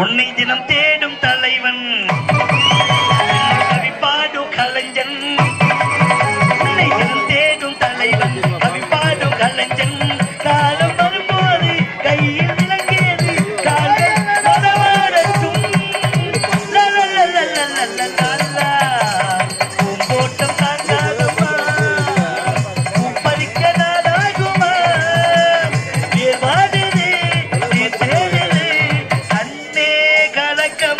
உன்னை தினம் தேடும் தலைவன். கவிப்பாடு கலைஞன். உன்னை தினம் தேடும் தலைவன். கவிப்பாடு கலைஞன். like a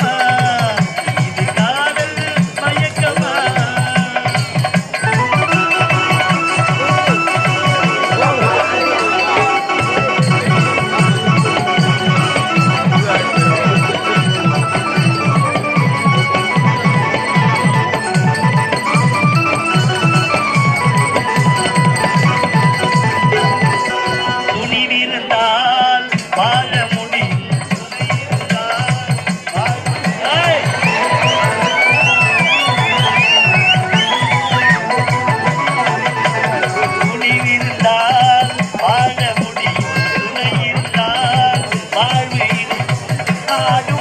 ಕಾಡು